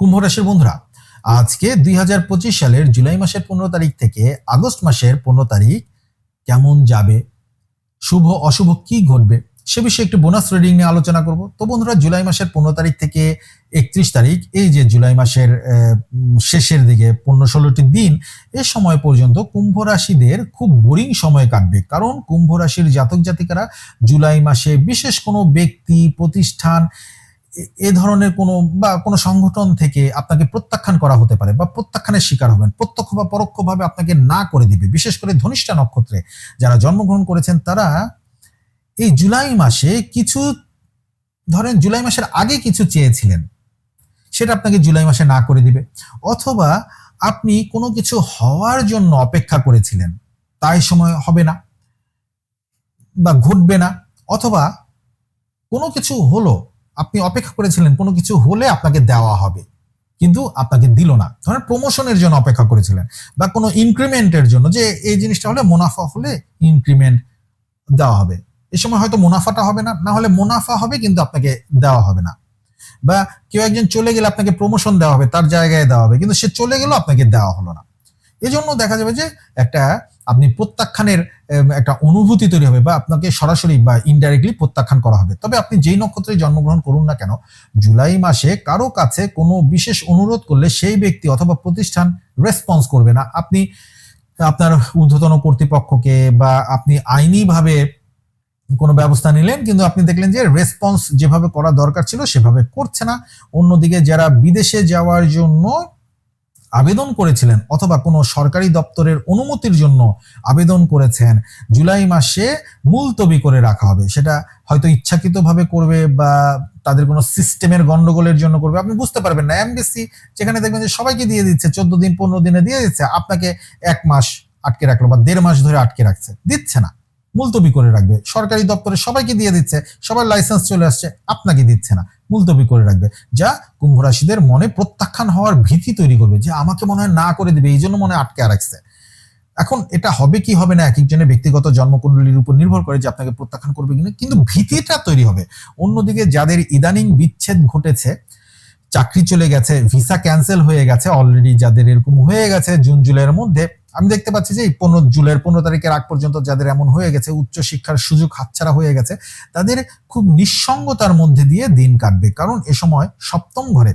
কুম্ভ রাশির বন্ধুরা, আজকে দুই হাজার পঁচিশ সালের জুলাই মাসের পনেরো তারিখ থেকে আগস্ট মাসের পনেরো তারিখ কেমন যাবে? শুভ, অশুভ কি ঘটবে? সে বিষয়ে একটু বোনাস রিডিং নিয়ে আলোচনা করব। তো বন্ধুরা, জুলাই মাসের পনেরো তারিখ থেকে একত্রিশ তারিখ, এই যে জুলাই মাসের শেষের দিকে পনেরো ষোলোটি দিন, এ সময় পর্যন্ত কুম্ভ রাশিদের খুব বোরিং সময় কাটবে। কারণ কুম্ভ রাশির জাতক জাতিকারা জুলাই মাসে বিশেষ কোনো ব্যক্তি, প্রতিষ্ঠান এ- ধরনের কোনো বা কোনো সংগঠন থেকে আপনাকে প্রত্যাখ্যান করা হতে পারে বা প্রত্যাখ্যানের শিকার হবেন, প্রত্যক্ষ বা পরোক্ষভাবে আপনাকে না করে দিবে। বিশেষ করে ধনিষ্ঠা নক্ষত্রে যারা জন্মগ্রহণ করেছেন, তারা এই জুলাই মাসে কিছু, ধরেন জুলাই মাসের আগে কিছু চেয়েছিলেন, সেটা আপনাকে জুলাই মাসে না করে দিবে। অথবা আপনি কোনো কিছু হওয়ার জন্য অপেক্ষা করেছিলেন, তাই সময় হবে না বা ঘটবে না, অথবা কোনো কিছু হলো আপনি অপেক্ষা করেছিলেন, কোনো কিছু হলে আপনাকে দেওয়া হবে। কিন্তু আপনাকে দিল না। ধরেন প্রমোশনের জন্য অপেক্ষা করেছিলেন বা কোনো ইনক্রিমেন্টের জন্য, যে এই জিনিসটা হলে মুনাফা হলে ইনক্রিমেন্ট দেওয়া হবে। এই সময় হয়তো মুনাফাটা হবে না না হলে মুনাফা হবে কিন্তু আপনাকে দেওয়া হবে না। বা কেউ একজন চলে গেলে আপনাকে প্রমোশন দেওয়া হবে, তার জায়গায় দেওয়া হবে, কিন্তু সে চলে গেলেও আপনাকে দেওয়া হলো না। এজন্য দেখা যাবে যে একটা আপনি প্রত্যাখ্যানের একটা অনুভূতি তৈরি হবে বা আপনাকে সরাসরি বা ইনডাইরেক্টলি প্রত্যাখ্যান করা হবে। তবে আপনি যেই নক্ষত্রে জন্মগ্রহণ করুন না কেন, জুলাই মাসে কারও কাছে কোনো বিশেষ অনুরোধ করলে সেই ব্যক্তি অথবা প্রতিষ্ঠান রেসপন্স করবে না। আপনি আপনার ঊর্ধ্বতন কর্তৃপক্ষকে বা আপনি আইনিভাবে কোনো ব্যবস্থা নিলেন, কিন্তু আপনি দেখলেন যে রেসপন্স যেভাবে করা দরকার ছিল সেভাবে করছে না। অন্যদিকে যারা বিদেশে যাওয়ার জন্য আবেদন করেছিলেন অথবা কোনো সরকারি দপ্তরের অনুমতির জন্য আবেদন করেছেন, জুলাই মাসে মুলতবি করে রাখা হবে। সেটা হয়তো ইচ্ছাকৃতভাবে করবে বা তাদের কোনো সিস্টেমের গন্ডগোলের জন্য করবে। আপনি বুঝতে পারবেন না, এমবিসি যেখানে দেখবেন যে সবাইকে দিয়ে দিচ্ছে, চোদ্দ দিন, পনেরো দিনে দিয়ে দিচ্ছে, আপনাকে এক মাস আটকে রাখল বা দেড় মাস ধরে আটকে রাখছে। দিচ্ছে না। মুলতবি করে রাখবে। সরকারি দপ্তরে সবাইকে দিয়ে দিচ্ছে, সবার লাইসেন্স চলে আসছে, আপনাকে দিচ্ছে না। মুলতবি করে রাখবে। যা কুম্ভ রাশিদের মনে প্রত্যাখ্যান হওয়ার ভীতি তৈরি করবে, যে আমাকে মনে হয় না করে দিবে, এই জন্য মনে আটকে রাখছে। এখন এটা হবে কি হবে না, এক একজনের ব্যক্তিগত জন্মকুণ্ডলীর উপর নির্ভর করে যে আপনাকে প্রত্যাখ্যান করবে কিনা, কিন্তু ভীতিটা তৈরি হবে। অন্যদিকে যাদের ইদানিং বিচ্ছেদ ঘটেছে, চাকরি চলে গেছে, ভিসা ক্যান্সেল হয়ে গেছে অলরেডি যাদের এরকম হয়ে গেছে, জুন, জুলাইয়ের মধ্যে আমি দেখতে পাচ্ছি যে এই পনেরো জুলাই পনেরো তারিখের আগ পর্যন্ত যাদের এমন হয়ে গেছে উচ্চ শিক্ষার সুযোগ হাতছাড়া হয়ে গেছে, তাদের খুব নিঃসঙ্গতার মধ্যে দিয়ে দিন কাটবে। কারণ এ সময় সপ্তম ঘরে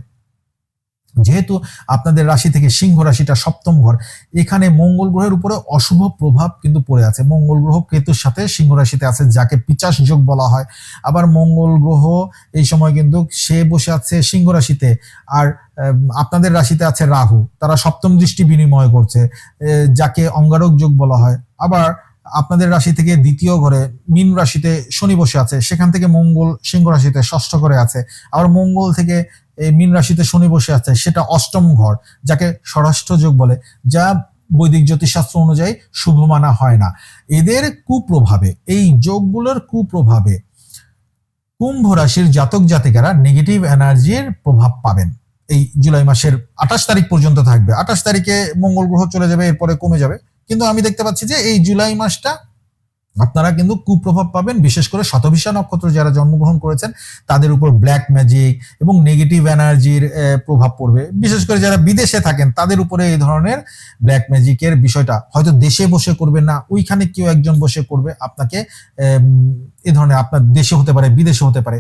যেহেতু আপনাদের রাশি থেকে সিংহ রাশিটা সপ্তম ঘর, এখানে মঙ্গল গ্রহের উপরে অশুভ প্রভাব কিন্তু পড়ে আছে। মঙ্গল গ্রহ কেতুর সাথে সিংহ রাশিতে আছে, যাকে পিচাস যোগ বলা হয়। আবার মঙ্গল গ্রহ এই সময় কিন্তু সে বসে আছে সিংহ রাশিতে। আর আপনাদের রাশিতে আছে রাহু। তারা সপ্তম দৃষ্টি বিনিময় করছে যাকে অঙ্গারক যোগ বলা হয়। আবার আপনাদের রাশি থেকে দ্বিতীয় ঘরে মীন রাশিতে শনি বসে আছে, সেখান থেকে মঙ্গল সিংহ রাশিতে ষষ্ঠ ঘরে আছে। আবার মঙ্গল থেকে এই মীন রাশিতে শনি বসে আছে, সেটা অষ্টম ঘর, যাকে ষষ্ঠ যোগ বলে, যা বৈদিক জ্যোতিষশাস্ত্র অনুযায়ী শুভ মানা হয় না। এদের কুপ্রভাবে, এই যোগগুলোর কুপ্রভাবে কুম্ভ রাশির জাতক জাতিকারা নেগেটিভ এনার্জির প্রভাব পাবেন। এই জুলাই মাসের আঠাশ তারিখ পর্যন্ত থাকবে। আঠাশ তারিখে মঙ্গল গ্রহ চলে যাবে, এরপরে কমে যাবে। কিন্তু আমি দেখতে পাচ্ছি যে এই জুলাই মাসটা আপনারা কিন্তু কুপ্রভাব পাবেন, বিশেষ করে শতভিষা নক্ষত্র যারা জন্মগ্রহণ করেছেন, তাদের উপর ব্ল্যাক ম্যাজিক এবং নেগেটিভ এনার্জির প্রভাব পড়বে। বিশেষ করে যারা বিদেশে থাকেন, তাদের উপরে এই ধরনের ব্ল্যাক ম্যাজিকের বিষয়টা হয়তো দেশে বসে করবে না, ওইখানে কেউ একজন বসে করবে, আপনাকে এ ধরনের আপনার দেশে হতে পারে বিদেশে হতে পারে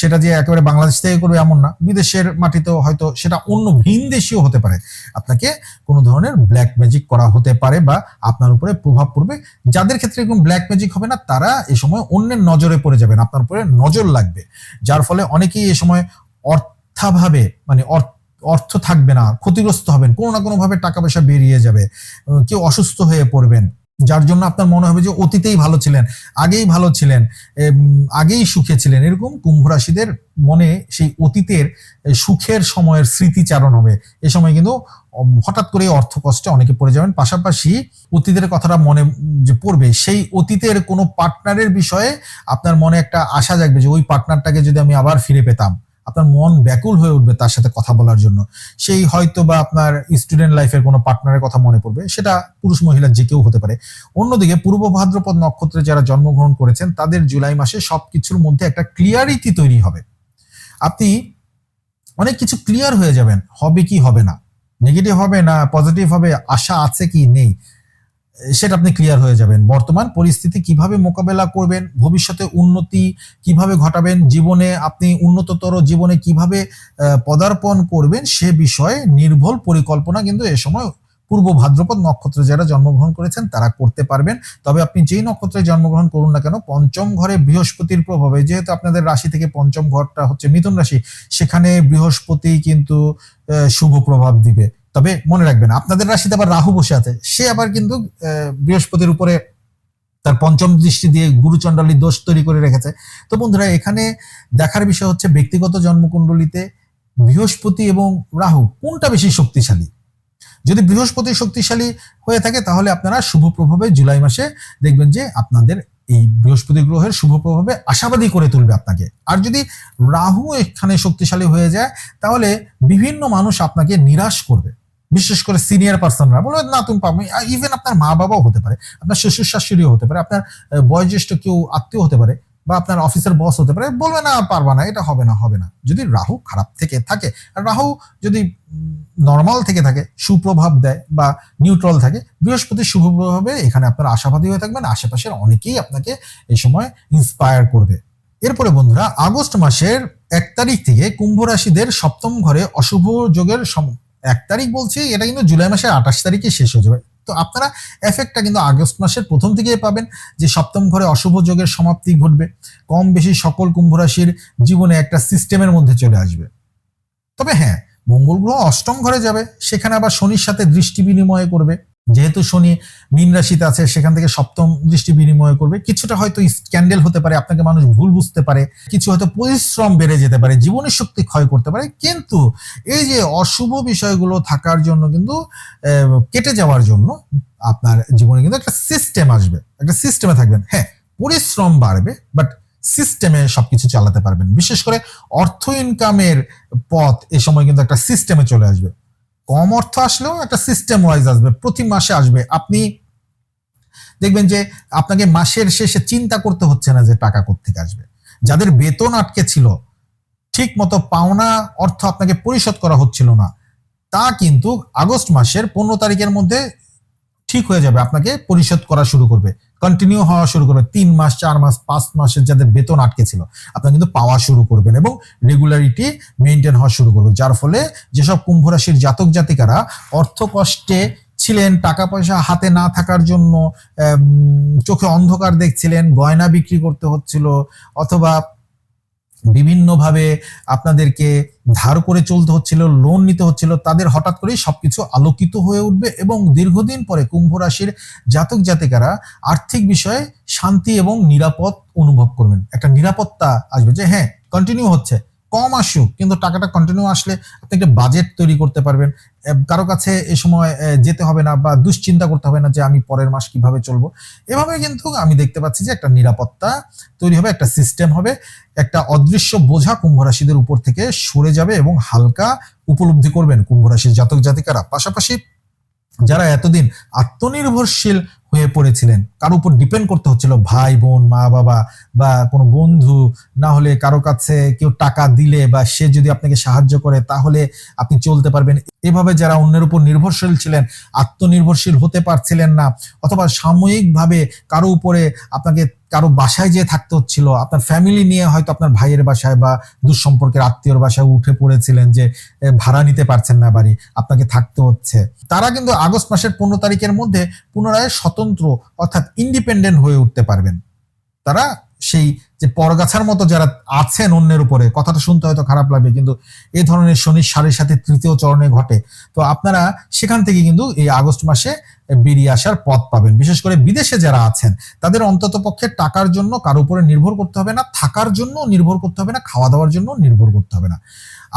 সেটা যে একেবারে বাংলাদেশ থেকে করবে এমন না, বিদেশের মাটিতেও হয়তো সেটা অন্য ভিন দেশীয় হতে পারে। আপনাকে কোনো ধরনের ব্ল্যাক ম্যাজিক করা হতে পারে বা আপনার উপরে প্রভাব পড়বে। যাদের ক্ষেত্রে এরকম ব্ল্যাক ম্যাজিক হবে না, তারা এ সময় অন্যের নজরে পড়ে যাবেন, আপনার উপরে নজর লাগবে। যার ফলে অনেকেই এ সময় অর্থাভাবে মানে অর্থ অর্থ থাকবে না, ক্ষতিগ্রস্ত হবেন, কোনো না কোনোভাবে টাকা পয়সা বেরিয়ে যাবে, কেউ অসুস্থ হয়ে পড়বেন। যার জন্য আপনার মনে হবে যে অতীতেই ভালো ছিলেন, আগেই ভালো ছিলেন আগেই সুখে ছিলেন। এরকম কুম্ভ রাশিদের মনে সেই অতীতের সুখের সময়ের স্মৃতিচারণ হবে। এ সময় কিন্তু হঠাৎ করে অর্থ কষ্টে অনেকে পড়ে যাবেন। পাশাপাশি অতীতের কথাটা মনে, যে পড়বে, সেই অতীতের কোনো পার্টনারের বিষয়ে আপনার মনে একটা আশা জাগবে যে ওই পার্টনারটাকে যদি আমি আবার ফিরে পেতাম। আপনার মন ব্যাকুল হয়ে উঠবে তার সাথে কথা বলার জন্য। সেই হয়তো বা আপনার স্টুডেন্ট লাইফের কোনো পার্টনারের কথা মনে পড়বে, সেটা পুরুষ মহিলা যে কেউ হতে পারে। অন্যদিকে পূর্ব ভাদ্রপদ নক্ষত্রে যারা জন্মগ্রহণ করেছেন, তাদের জুলাই মাসে সব কিছুর মধ্যে একটা ক্লিয়ারিটি তৈরি হবে। আপনি অনেক কিছু ক্লিয়ার হয়ে যাবেন, হবে কি হবে না। নেগেটিভ হবে না পজিটিভ হবে, আশা আছে কি নেই। সেটা আপনি ক্লিয়ার হয়ে যাবেন। বর্তমান পরিস্থিতি কীভাবে মোকাবেলা করবেন, ভবিষ্যতে উন্নতি কীভাবে ঘটাবেন, জীবনে আপনি উন্নততর জীবনে কীভাবে পদার্পণ করবেন সে বিষয়ে নির্ভুল পরিকল্পনা কিন্তু এ সময় পূর্ব ভাদ্রপদ নক্ষত্রে যারা জন্মগ্রহণ করেছেন তারা করতে পারবেন। তবে আপনি যেই নক্ষত্রে জন্মগ্রহণ করুন না কেন, পঞ্চম ঘরে বৃহস্পতির প্রভাবে, যেহেতু আপনাদের রাশি থেকে পঞ্চম ঘরটা হচ্ছে মিথুন রাশি, সেখানে বৃহস্পতি কিন্তু শুভ প্রভাব দিবে। তবে মনে রাখবেন, আপনাদের রাশিতে আবার রাহু বসে আছে। সে আবার কিন্তু বৃহস্পতির উপরে তার পঞ্চম দৃষ্টি দিয়ে গুরুচণ্ডালী দোষ তৈরি করে রেখেছে। তো বন্ধুরা, এখানে দেখার বিষয় হচ্ছে ব্যক্তিগত জন্মকুণ্ডলিতে বৃহস্পতি এবং রাহু কোনটা বেশি শক্তিশালী? যদি বৃহস্পতি শক্তিশালী হয়ে থাকে, তাহলে আপনারা শুভ প্রভাবে জুলাই মাসে দেখবেন যে আপনাদের এই বৃহস্পতি গ্রহের শুভ প্রভাবে আশাবাদী করে তুলবে আপনাকে। আর যদি রাহু এখানে শক্তিশালী হয়ে যায়, তাহলে বিভিন্ন মানুষ আপনাকে নিরাশ করবে। বিশেষ করে সিনিয়র পার্সনরা বলবে, না, তুমি পাবে ইভেন আপনার মা বাবাও হতে পারে, আপনার শ্বশুর শাশুড়িও হতে পারে, আপনার বয়োজ্যেষ্ঠ কেউ আত্মীয় হতে পারে বা আপনার অফিসের বস হতে পারে। বলবে, না, পারবা না, এটা হবে না হবে না। যদি রাহু খারাপ থেকে থাকে, আর রাহু যদি নর্মাল থেকে থাকে, সুপ্রভাব দেয় বা নিউট্রাল থাকে, বৃহস্পতি শুভ প্রভাবে এখানে আপনারা আশাবাদী হয়ে থাকবেন। আশেপাশের অনেকেই আপনাকে এই সময় ইন্সপায়ার করবে। এরপরে বন্ধুরা, আগস্ট মাসের এক তারিখ থেকে কুম্ভ রাশিদের সপ্তম ঘরে অশুভ যোগের এক তারিখ বলছি, এটা কিন্তু জুলাই মাসের আঠাশ তারিখে শেষ হয়ে যাবে তো আপনারা এফেক্টটা কিন্তু আগস্ট মাসের প্রথম থেকেই পাবেন যে সপ্তম ঘরে অশুভ যোগের সমাপ্তি ঘটবে। কম বেশি সকল কুম্ভ রাশির জীবনে একটা সিস্টেমের মধ্যে চলে আসবে। তবে হ্যাঁ মঙ্গল গ্রহ অষ্টম ঘরে যাবে, সেখানে আবার শনির সাথে দৃষ্টি বিনিময় করবে। যেহেতু শনি মীন রাশিতে আছে, সেখান থেকে সপ্তম দৃষ্টি বিনিময় করবে। কিছুটা হয়তো স্ক্যান্ডেল হতে পারে, আপনাকে মানুষ ভুল বুঝতে পারে। কিছু হয়তো পরিশ্রম বেড়ে যেতে পারে, জীবনের শক্তি ক্ষয় করতে পারে। কিন্তু এই যে অশুভ বিষয়গুলো থাকার জন্য কিন্তু কেটে যাওয়ার জন্য আপনার জীবনে কিন্তু একটা সিস্টেম আসবে। একটা সিস্টেমে থাকবেন। হ্যাঁ পরিশ্রম বাড়বে বাট সিস্টেমে সবকিছু চালাতে পারবেন। বিশেষ করে অর্থ ইনকামের পথ এ সময় কিন্তু একটা সিস্টেমে চলে আসবে। কম অর্থ আসলেও একটা সিস্টেম ওয়াইজ আসবে, প্রতি মাসে আসবে। আপনি দেখবেন যে আপনাকে মাসের শেষে চিন্তা করতে হচ্ছে না যে টাকা কোত্থেকে আসবে। যাদের বেতন আটকে ছিল ঠিক মতো পাওনা অর্থ আপনাকে পরিশোধ করা হচ্ছিল না, তা কিন্তু আগস্ট মাসের পনেরো তারিখের মধ্যে ঠিক হয়ে যাবে, আপনাকে পরিশোধ করা শুরু করবে। কন্টিনিউ হওয়া শুরু করবে। তিন মাস, চার মাস, পাঁচ মাসের যাদের বেতন আটকে ছিল, আপনারা কিন্তু পাওয়া শুরু করবেন এবং রেগুলারিটি মেনটেন হওয়া শুরু করবে যার ফলে যেসব কুম্ভ রাশির জাতক জাতিকারা অর্থ কষ্টে ছিলেন, টাকা পয়সা হাতে না থাকার জন্য চোখে অন্ধকার দেখছিলেন, গয়না বিক্রি করতে হচ্ছিল, অথবা বিভিন্নভাবে আপনাদেরকে ধার করে চলতে হচ্ছিল লোন নিতে হচ্ছিল, তাদের হঠাৎ করেই সবকিছু আলোকিত হয়ে উঠবে এবং দীর্ঘদিন পরে কুম্ভ রাশির জাতক জাতিকারা আর্থিক বিষয়ে শান্তি এবং নিরাপদ অনুভব করবেন। একটা নিরাপত্তা আসবে যে হ্যাঁ কন্টিনিউ হচ্ছে। কম আসুক, কিন্তু টাকাটা কন্টিনিউ আসলে আপনি একটা বাজেট তৈরি করতে পারবেন। কারও কাছে এ সময় যেতে হবে না বা দুশ্চিন্তা করতে হবে না যে আমি পরের মাস কীভাবে চলবো। এভাবে কিন্তু আমি দেখতে পাচ্ছি যে একটা নিরাপত্তা তৈরি হবে, একটা সিস্টেম হবে, একটা অদৃশ্য বোঝা কুম্ভ রাশিদের উপর থেকে সরে যাবে এবং হালকা উপলব্ধি করবেন কুম্ভ রাশির জাতক জাতিকারা পাশাপাশি যারা এতদিন আত্মনির্ভরশীল হয়ে পড়েছিলেন। কারও উপর ডিপেন্ড করতে হচ্ছিল ভাই, বোন, মা, বাবা বা কোনো বন্ধু। না হলে কারও কাছে কেউ টাকা দিলে বা সে যদি আপনাকে সাহায্য করে, তাহলে আপনি চলতে পারবেন। এভাবে যারা অন্যের উপর নির্ভরশীল ছিলেন, আত্মনির্ভরশীল হতে পারছিলেন না, অথবা সাময়িকভাবে কারও উপরে আপনাকে কারও বাসায় যেয়ে থাকতে হচ্ছিল, আপনার ফ্যামিলি নিয়ে হয়তো আপনার ভাইয়ের বাসায় বা দুঃসম্পর্কের আত্মীয়র বাসায় উঠে পড়েছিলেন যে ভাড়া নিতে পারছেন না বাড়ি, আপনাকে থাকতে হচ্ছে। তারা কিন্তু আগস্ট মাসের পনেরো তারিখের মধ্যে পুনরায় স্বতন্ত্র অর্থাৎ ইন্ডিপেন্ডেন্ট হয়ে উঠতে পারবেন। তারা সেই যে পরগাছার মতো যারা আছেন অন্যের উপরে, কথাটা শুনতে হয়তো খারাপ লাগবে, কিন্তু এই ধরনের শনির সাড়ে সাথে তৃতীয় চরণে ঘটে। তো আপনারা সেখান থেকে কিন্তু এই আগস্ট মাসে বেরিয়ে আসার পথ পাবেন। বিশেষ করে বিদেশে যারা আছেন, তাদের অন্তত পক্ষে টাকার জন্য কারও উপরে নির্ভর করতে হবে না, থাকার জন্য নির্ভর করতে হবে না, খাওয়া দাওয়ার জন্য নির্ভর করতে হবে না।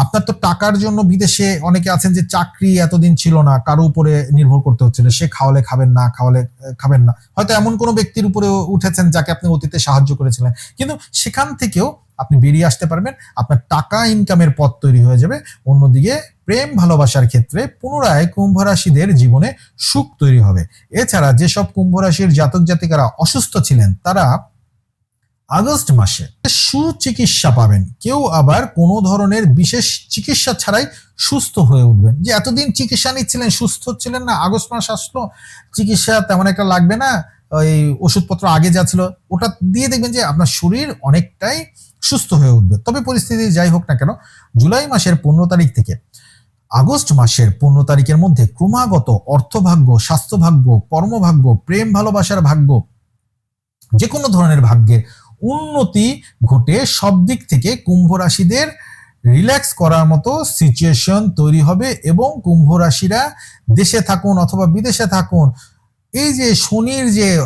আপনার তো টাকার জন্য বিদেশে অনেকে আছেন যে চাকরি এতদিন ছিল না, কারও উপরে নির্ভর করতে হচ্ছিল সে খাওয়ালে খাবেন না, খাওয়ালে খাবেন না। হয়তো এমন কোনো ব্যক্তির উপরে উঠেছেন যাকে আপনি অতীতে সাহায্য করেছিলেন। কিন্তু সেখান থেকেও আপনি বেরিয়ে আসতে পারবেন। আপনার টাকা ইনকামের পথ তৈরি হয়ে যাবে। অন্যদিকে প্রেম ভালোবাসার ক্ষেত্রে পুনরায় কুম্ভ রাশিদের জীবনে সুখ তৈরি হবে। এছাড়া যেসব কুম্ভ রাশির জাতক জাতিকারা অসুস্থ ছিলেন, তারা আগস্ট মাসে সুচিকিৎসা পাবেন। কেউ আবার কোনো ধরনের বিশেষ চিকিৎসা ছাড়াই সুস্থ হয়ে উঠবেন। যে এতদিন চিকিৎসা নিচ্ছিলেন, সুস্থ ছিলেন না, আগস্ট মাস আসলো, চিকিৎসা তেমন একটা লাগবে না ওই ওষুধপত্র আগে যা ছিল, ওটা দিয়ে দেখবেন যে আপনার শরীর অনেকটাই সুস্থ হয়ে উঠবে। তবে পরিস্থিতি যাই হোক না কেন, জুলাই মাসের পনেরো তারিখ থেকে, আগস্ট মাসের পনেরো তারিখের মধ্যে ক্রমাগত অর্থভাগ্য, স্বাস্থ্যভাগ্য, কর্মভাগ্য, প্রেম ভালোবাসার ভাগ্য যে কোনো ধরনের ভাগ্যের উন্নতি ঘটে সব দিক থেকে কুম্ভ রাশিদের রিল্যাক্স করার মতো সিচুয়েশন তৈরি হবে এবং কুম্ভ রাশিরা দেশে থাকুন অথবা বিদেশে থাকুন এই যে শনির যে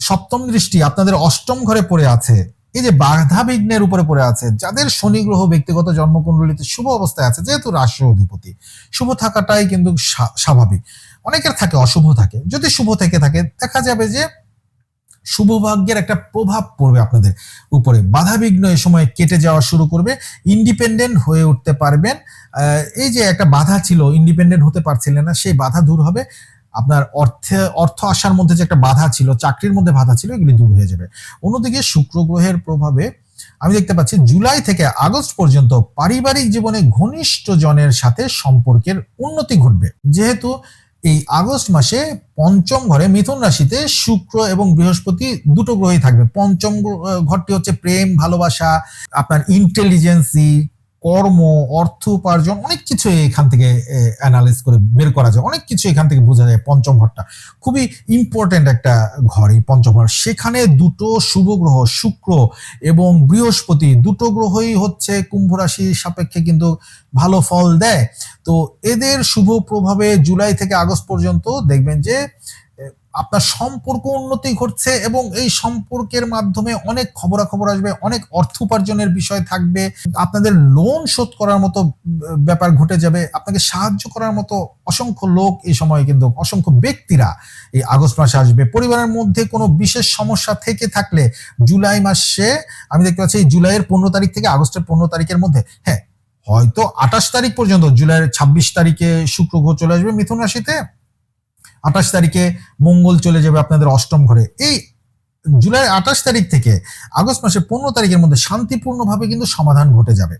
সপ্তম দৃষ্টি আপনাদের অষ্টম ঘরে পড়ে আছে, এই যে বাধা বিঘ্নের উপরে পড়ে আছে, যাদের শনি গ্রহ ব্যক্তিগত জন্মকুণ্ডলিতে শুভ অবস্থায় আছে, যেহেতু রাষ্ট্র অধিপতি, শুভ থাকাটাই কিন্তু স্বা- স্বাভাবিক। অনেকের থাকে অশুভ থাকে, যদি শুভ থেকে থাকে, দেখা যাবে যে শুভ ভাগ্যের একটা প্রভাব পড়বে আপনাদের উপরে। বাধা বিঘ্ন এ সময় কেটে যাওয়া শুরু করবে ইন্ডিপেন্ডেন্ট হয়ে উঠতে পারবেন। এই যে একটা বাধা ছিল ইন্ডিপেন্ডেন্ট হতে পারছিলেন না, সেই বাধা দূর হবে। আপনার অর্থে, অর্থ আসার মধ্যে যে একটা বাধা ছিল, চাকরির মধ্যে বাধা ছিল, এগুলি দূর হয়ে যাবে। অন্যদিকে শুক্র গ্রহের প্রভাবে আমি দেখতে পাচ্ছি জুলাই থেকে আগস্ট পর্যন্ত পারিবারিক জীবনে ঘনিষ্ঠ জনের সাথে সম্পর্কের উন্নতি ঘটবে। যেহেতু এই আগস্ট মাসে পঞ্চম ঘরে মিথুন রাশিতে শুক্র এবং বৃহস্পতি দুটো গ্রহই থাকবে। পঞ্চম ঘরটি হচ্ছে প্রেম, ভালোবাসা, আপনার ইন্টেলিজেন্সি কর্ম, অর্থ উপার্জন, অনেক কিছু এখান থেকে অ্যানালাইজ করে বের করা যায়। অনেক কিছু এখান থেকে বোঝা যায় পঞ্চম ঘরটা। খুবই ইম্পর্টেন্ট একটা ঘর এই পঞ্চম ঘর। সেখানে দুটো শুভ গ্রহ, শুক্র এবং বৃহস্পতি। দুটো গ্রহই হচ্ছে কুম্ভ রাশির সাপেক্ষে কিন্তু ভালো ফল দেয়। তো এদের শুভ প্রভাবে জুলাই থেকে আগস্ট পর্যন্ত দেখবেন যে আপনার সম্পর্ক উন্নতি ঘটছে এবং এই সম্পর্কের মাধ্যমে অনেক খবরাখবর আসবে, অনেক অর্থ উপার্জনের বিষয় থাকবে। আপনাদের লোন শোধ করার মতো ব্যাপার ঘটে যাবে। আপনাকে সাহায্য করার মতো অসংখ্য লোক এই সময় কিন্তু, অসংখ্য ব্যক্তিরা এই আগস্ট মাসে আসবে। পরিবারের মধ্যে কোনো বিশেষ সমস্যা থেকে থাকলে জুলাই মাসে, আমি দেখতে পাচ্ছি জুলাইয়ের পনেরো তারিখ থেকে আগস্টের পনেরো তারিখের মধ্যে হ্যাঁ হয়তো আঠাশ তারিখ পর্যন্ত, জুলাইয়ের ছাব্বিশ তারিখে শুক্র গ্রহ চলে আসবে মিথুন রাশিতে। আঠাশ তারিখে মঙ্গল চলে যাবে আপনাদের অষ্টম ঘরে। এই জুলাই আঠাশ তারিখ থেকে আগস্ট মাসের পনেরো তারিখের মধ্যে শান্তিপূর্ণভাবে কিন্তু সমাধান ঘটে যাবে।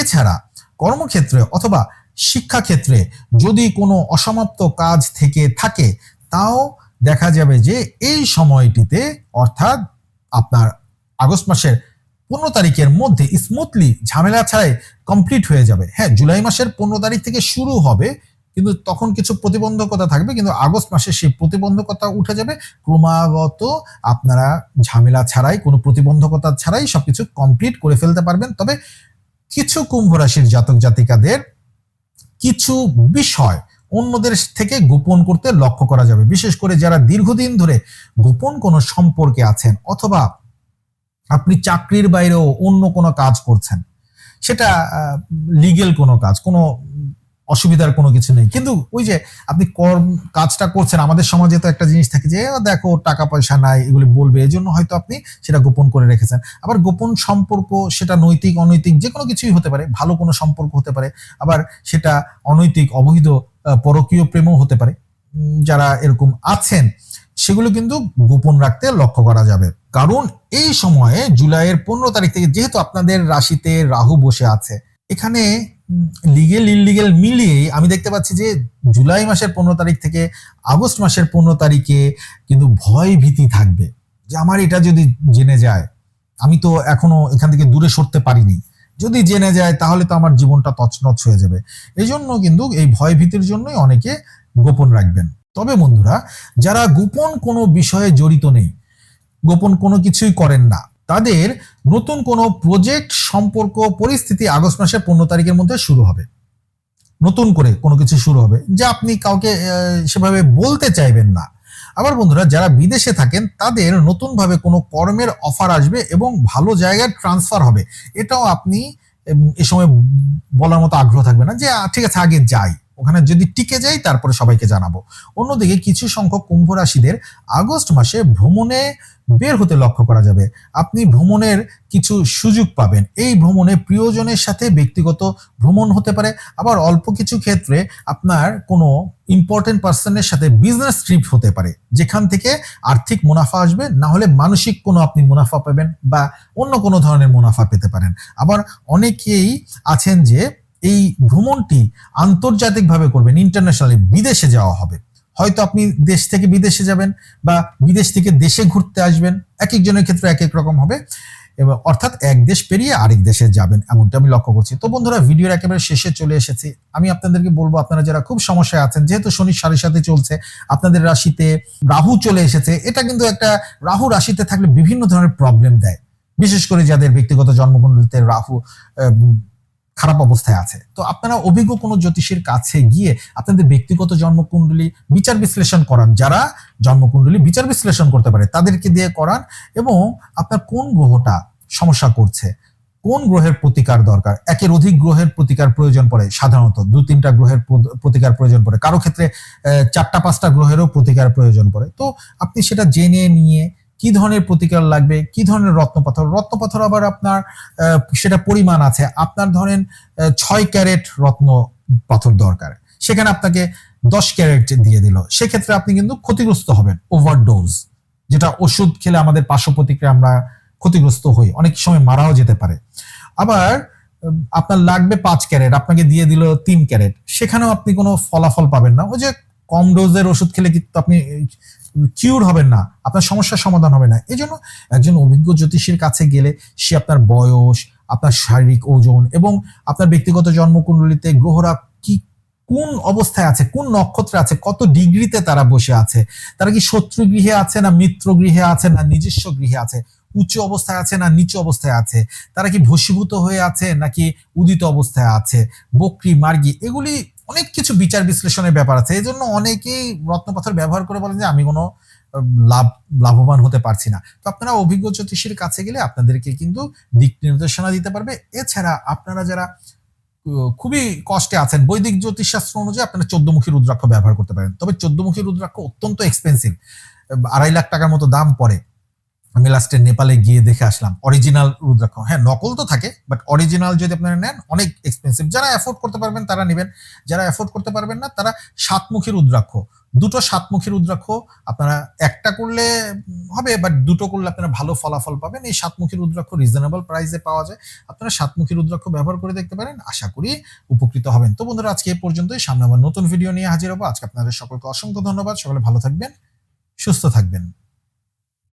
এছাড়া কর্মক্ষেত্রে অথবা শিক্ষাক্ষেত্রে যদি কোনো অসমাপ্ত কাজ থেকে থাকে, তাও দেখা যাবে যে এই সময়টিতে অর্থাৎ আপনার আগস্ট মাসের পনেরো তারিখের মধ্যে স্মুথলি ঝামেলা ছাড়াই কমপ্লিট হয়ে যাবে। হ্যাঁ জুলাই মাসের পনেরো তারিখ থেকে শুরু হবে কিন্তু তখন কিছু প্রতিবন্ধকতা থাকবে, কিন্তু আগস্ট মাসে সেই প্রতিবন্ধকতা উঠে যাবে। ক্রমাগত আপনারা ঝামেলা ছাড়াই, কোনো প্রতিবন্ধকতা ছাড়াই সবকিছু কমপ্লিট করে ফেলতে পারবেন। তবে কিছু কুম্ভ রাশির জাতক জাতিকাদের কিছু বিষয় অন্যদের থেকে গোপন করতে লক্ষ্য করা যাবে। বিশেষ করে যারা দীর্ঘদিন ধরে গোপন কোনো সম্পর্কে আছেন অথবা আপনি চাকরির বাইরেও অন্য কোনো কাজ করছেন, সেটা লিগেল কোনো কাজ, কোনো অসুবিধার কোনো কিছু নেই। কিন্তু ওই যে আপনি কর্ম, কাজটা করছেন, আমাদের সমাজে তো একটা জিনিস থাকে যে দেখো, টাকা পয়সা নাই, এগুলি বলবে। এই জন্য হয়তো আপনি সেটা গোপন করে রেখেছেন। আবার গোপন সম্পর্ক, সেটা নৈতিক, অনৈতিক যে কোনো কিছুই হতে পারে, ভালো কোনো সম্পর্ক হতে পারে, আবার সেটা অনৈতিক, অবৈধ পরকীয় প্রেমও হতে পারে। যারা এরকম আছেন, সেগুলো কিন্তু গোপন রাখতে লক্ষ্য করা যাবে। কারণ এই সময়ে জুলাইয়ের পনেরো তারিখ থেকে যেহেতু আপনাদের রাশিতে রাহু বসে আছে, এখানে লিগেল ইলিগেল মিলিয়ে আমি দেখতে পাচ্ছি যে জুলাই মাসের পনেরো তারিখ থেকে আগস্ট মাসের পনেরো তারিখে কিন্তু ভয় ভীতি থাকবে যে আমার এটা যদি জেনে যায়, আমি তো এখনও এখান থেকে দূরে সরতে পারিনি। যদি জেনে যায়, তাহলে তো আমার জীবনটা তছনছ হয়ে যাবে। এই জন্য কিন্তু এই ভয় ভীতির জন্যই অনেকে গোপন রাখবেন। তবে বন্ধুরা, যারা গোপন কোনো বিষয়ে জড়িত নেই, গোপন কোনো কিছুই করেন না তাদের নতুন কোনো প্রজেক্ট সম্পর্ক পরিস্থিতি আগস্ট মাসের পনেরো তারিখের মধ্যে শুরু হবে। নতুন করে কোনো কিছু শুরু হবে, যা আপনি কাউকে সেভাবে বলতে চাইবেন না। আবার বন্ধুরা, যারা বিদেশে থাকেন, তাদের নতুনভাবে কোনো কর্মের অফার আসবে এবং ভালো জায়গায় ট্রান্সফার হবে। এটাও আপনি এ সময় বলার মতো আগ্রহ থাকবে না যে ঠিক আছে, আগে যাই। ওখানে যদি টিকে যাই, তারপরে সবাইকে জানাব। অন্যদিকে কিছু সংখ্যক কুম্ভ রাশিদের আগস্ট মাসে ভ্রমণে বের হতে লক্ষ্য করা যাবে। আপনি ভ্রমণের কিছু সুযোগ পাবেন। এই ভ্রমণে প্রিয়জনের সাথে ব্যক্তিগত ভ্রমণ হতে পারে। আবার অল্প কিছু ক্ষেত্রে আপনার কোনো ইম্পর্টেন্ট পার্সনের সাথে বিজনেস ট্রিপ হতে পারে। যেখান থেকে আর্থিক মুনাফা আসবে, না হলে মানসিক কোনো আপনি মুনাফা পাবেন বা অন্য কোনো ধরনের মুনাফা পেতে পারেন। আবার অনেকেই আছেন যে এই ভ্রমণটি আন্তর্জাতিকভাবে করবেন ইন্টারন্যাশনালি বিদেশে যাওয়া হবে। হয়তো আপনি দেশ থেকে বিদেশে যাবেন বা বিদেশ থেকে দেশে ঘুরতে আসবেন, এক একজনের ক্ষেত্রে এক এক রকম হবে। এবং অর্থাৎ এক দেশ পেরিয়ে আরেক দেশে যাবেন, এমনটা আমি লক্ষ্য করছি। তো বন্ধুরা, ভিডিওর একেবারে শেষে চলে এসেছি। আমি আপনাদেরকে বলব, আপনারা যারা খুব সমস্যায় আছেন, যেহেতু শনির সাড়ে সাথে চলছে, আপনাদের রাশিতে রাহু চলে এসেছে, এটা কিন্তু একটা রাহু রাশিতে থাকলে বিভিন্ন ধরনের প্রবলেম দেয়। বিশেষ করে যাদের ব্যক্তিগত জন্মকুণ্ডলিতে রাহু খারাপ অবস্থায় আছে। তো আপনারা অভিজ্ঞ কোনো জ্যোতিষীর কাছে গিয়ে আপনাদের ব্যক্তিগত জন্মকুণ্ডলী বিচার বিশ্লেষণ করান। যারা জন্মকুণ্ডলী বিচার বিশ্লেষণ করতে পারে, তাদেরকে দিয়ে করান এবং আপনার কোন গ্রহটা সমস্যা করছে, কোন গ্রহের প্রতিকার দরকার, একের অধিক গ্রহের প্রতিকার প্রয়োজন পড়ে সাধারণত, দু তিনটা গ্রহের প্রতিকার প্রয়োজন পড়ে। কারও ক্ষেত্রে চারটা পাঁচটা গ্রহেরও প্রতিকার প্রয়োজন পড়ে। তো আপনি সেটা জেনে নিয়ে কি ধরনের প্রতিকার লাগবে? কি ধরনের রত্নপাথর রত্নপাথর আবার আপনার সেটা পরিমাণ আছে। আপনার ধরেন ছয় ক্যারেট রত্ন পাথর দরকার। সেখানে আপনাকে দশ ক্যারেট দিয়ে দিল। সেক্ষেত্রে আপনি কিন্তু ক্ষতিগ্রস্ত হবেন ওভারডোজ যেটা ওষুধ খেলে আমাদের পার্শ্ব প্রতিক্রিয়া আমরা ক্ষতিগ্রস্ত হই। অনেক সময় মারাও যেতে পারে। আবার আপনার লাগবে পাঁচ ক্যারেট, আপনাকে দিয়ে দিল তিন ক্যারেট। সেখানেও আপনি কোনো ফলাফল পাবেন না। ওই যে কম ডোজের ওষুধ খেলে কিন্তু আপনি কিউর হবেন না, আপনার সমস্যার সমাধান হবে না। এই জন্য একজন অভিজ্ঞ জ্যোতিষীর কাছে গেলে সে আপনার বয়স, আপনার শারীরিক ওজন এবং আপনার ব্যক্তিগত জন্মকুণ্ডলিতে গ্রহরা কি কোন অবস্থায় আছে, কোন নক্ষত্রে আছে, কত ডিগ্রিতে তারা বসে আছে, তারা কি শত্রু গৃহে আছে না মিত্র গৃহে আছে না নিজস্ব গৃহে আছে, উচ্চ অবস্থায় আছে না নিচু অবস্থায় আছে, তারা কি ভস্মীভূত হয়ে আছে নাকি উদিত অবস্থায় আছে, বকরি, মার্গি, এগুলি অনেক কিছু বিচার বিশ্লেষণের ব্যাপার আছে। এই জন্য অনেকেই রত্নপাথর ব্যবহার করে বলেন যে, আমি কোনো লাভ, লাভবান হতে পারছি না। তো আপনারা অভিজ্ঞ জ্যোতিষীর কাছে গেলে আপনাদেরকে কিন্তু দিক নির্দেশনা দিতে পারবে। এছাড়া আপনারা যারা খুবই কষ্টে আছেন, বৈদিক জ্যোতিষশাস্ত্র অনুযায়ী আপনারা চোদ্দমুখী রুদ্রাক্ষ ব্যবহার করতে পারেন। তবে চোদ্দমুখী রুদ্রাক্ষ অত্যন্ত এক্সপেন্সিভ আড়াই লাখ টাকার মতো দাম পড়ে। আমি লাস্টে নেপালে গিয়ে দেখে আসলাম। অরিজিনাল রুদ্রাক্ষ। হ্যাঁ নকল তো থাকে বাট অরিজিনাল যদি আপনারা নেন, অনেক এক্সপেন্সিভ যারা অ্যাফোর্ড করতে পারবেন, তারা নেবেন। যারা অ্যাফোর্ড করতে পারবেন না, তারা সাতমুখী রুদ্রাক্ষ। দুটো সাতমুখী রুদ্রাক্ষ আপনারা একটা করলে হবে বাট দুটো করলে আপনারা ভালো ফলাফল পাবেন। এই সাতমুখী রুদ্রাক্ষ রিজনেবল প্রাইসে পাওয়া যায়। আপনারা সাতমুখী রুদ্রাক্ষ ব্যবহার করে দেখতে পারেন। আশা করি উপকৃত হবেন। তো বন্ধুরা, আজকে এই পর্যন্তই। সামনে আবার নতুন ভিডিও নিয়ে হাজির হব। আজকে আপনাদের সকলকে অসংখ্য ধন্যবাদ। সকলে ভালো থাকবেন, সুস্থ থাকবেন।